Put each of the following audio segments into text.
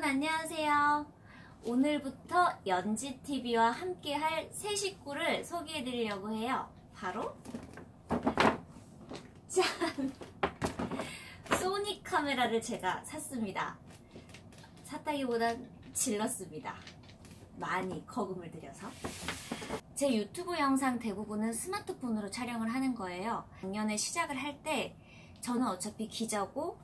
여러분 안녕하세요. 오늘부터 연지TV와 함께 할 새 식구를 소개해 드리려고 해요. 바로 짠! 소니 카메라를 제가 샀습니다. 샀다기보단 질렀습니다. 많이 거금을 들여서. 제 유튜브 영상 대부분은 스마트폰으로 촬영을 하는 거예요. 작년에 시작을 할 때 저는 어차피 기자고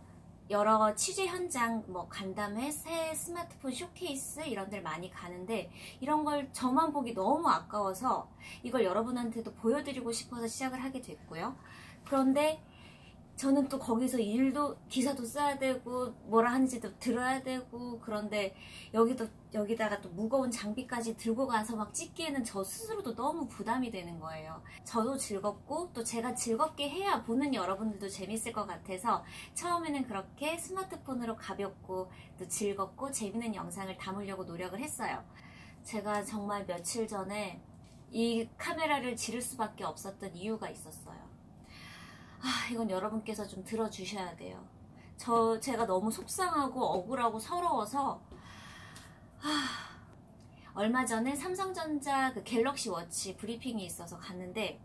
여러 취재 현장 뭐 간담회, 새 스마트폰 쇼케이스 이런 데를 많이 가는데 이런 걸 저만 보기 너무 아까워서 이걸 여러분한테도 보여드리고 싶어서 시작을 하게 됐고요. 그런데 저는 또 거기서 일도 기사도 써야 되고 뭐라 하는지도 들어야 되고 그런데 여기도 여기다가 또 무거운 장비까지 들고 가서 막 찍기에는 저 스스로도 너무 부담이 되는 거예요. 저도 즐겁고 또 제가 즐겁게 해야 보는 여러분들도 재밌을 것 같아서 처음에는 그렇게 스마트폰으로 가볍고 또 즐겁고 재밌는 영상을 담으려고 노력을 했어요. 제가 정말 며칠 전에 이 카메라를 지를 수밖에 없었던 이유가 있었어요. 아, 이건 여러분께서 좀 들어주셔야 돼요. 저, 제가 너무 속상하고 억울하고 서러워서, 아, 얼마 전에 삼성전자 그 갤럭시 워치 브리핑이 있어서 갔는데,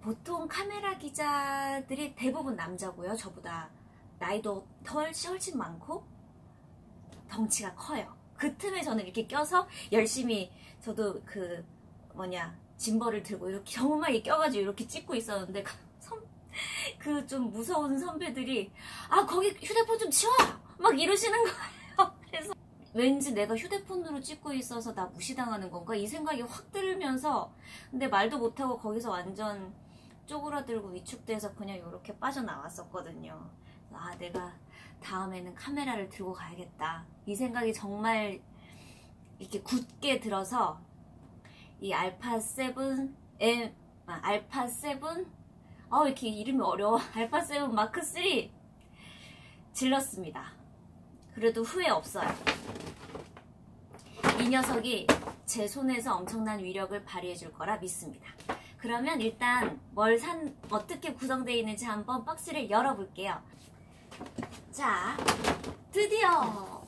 보통 카메라 기자들이 대부분 남자고요. 저보다 나이도 훨씬, 훨씬 많고, 덩치가 커요. 그 틈에 저는 이렇게 껴서 열심히 저도 그 뭐냐 짐벌을 들고 이렇게 정말 껴가지고 이렇게 찍고 있었는데 그 좀 무서운 선배들이 아 거기 휴대폰 좀 치워 막 이러시는 거예요. 그래서 왠지 내가 휴대폰으로 찍고 있어서 나 무시당하는 건가 이 생각이 확 들면서 근데 말도 못하고 거기서 완전 쪼그라들고 위축돼서 그냥 이렇게 빠져나왔었거든요. 아 내가 다음에는 카메라를 들고 가야겠다 이 생각이 정말 이렇게 굳게 들어서 이 알파 7 M 아, 알파 7 어, 이렇게 이름이 어려워. 알파7 마크3 질렀습니다. 그래도 후회 없어요. 이 녀석이 제 손에서 엄청난 위력을 발휘해 줄 거라 믿습니다. 그러면 일단 뭘 산, 어떻게 구성되어 있는지 한번 박스를 열어볼게요. 자, 드디어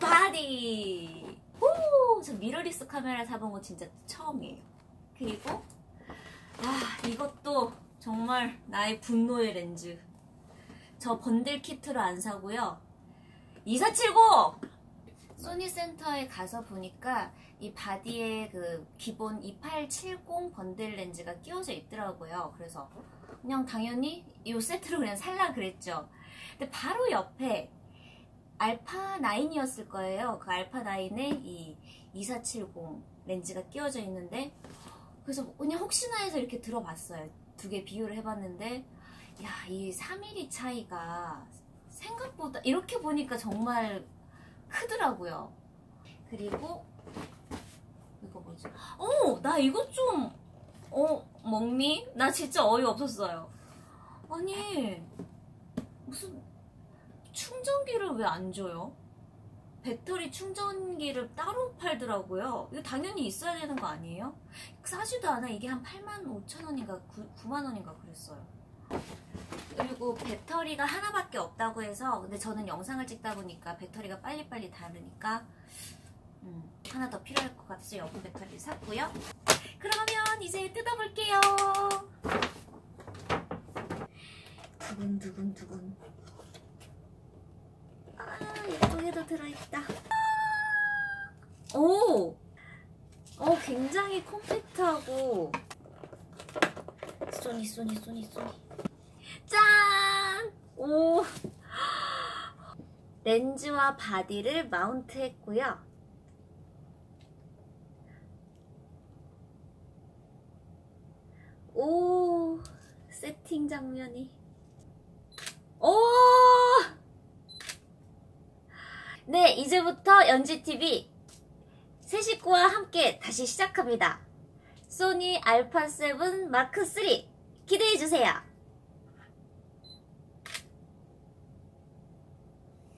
바디! 오! 저 미러리스 카메라 사본 거 진짜 처음이에요. 그리고 아, 이것도 정말 나의 분노의 렌즈. 저 번들 키트로 안 사고요. 2470! 소니 센터에 가서 보니까 이 바디에 그 기본 2870 번들 렌즈가 끼워져 있더라고요. 그래서 그냥 당연히 이 세트로 그냥 살라 그랬죠. 근데 바로 옆에 알파 9이었을 거예요. 그 알파 9에 이 2470 렌즈가 끼워져 있는데 그래서 그냥 혹시나 해서 이렇게 들어봤어요. 두 개 비교를 해봤는데 야 이 3mm 차이가 생각보다 이렇게 보니까 정말 크더라고요 그리고 이거 뭐지 어 나 이거 좀 어 먹니? 나 진짜 어이없었어요 아니 무슨 충전기를 왜 안 줘요? 배터리 충전기를 따로 팔더라고요. 이거 당연히 있어야 되는 거 아니에요? 싸지도 않아. 이게 한 8만 5천 원인가 9, 만 원인가 그랬어요. 그리고 배터리가 하나밖에 없다고 해서 근데 저는 영상을 찍다 보니까 배터리가 빨리빨리 닳으니까 음, 하나 더 필요할 것 같아서 여분 배터리를 샀고요. 그러면 이제 뜯어볼게요. 두근두근두근 예쁘게도 들어있다. 오! 어, 굉장히 컴팩트하고 쏘니 쏘니 쏘니 쏘니 짠! 오! 렌즈와 바디를 마운트 했고요. 오! 세팅 장면이 오! 네, 이제부터 연지TV 새 식구와 함께 다시 시작합니다. 소니 알파7 마크3 기대해주세요.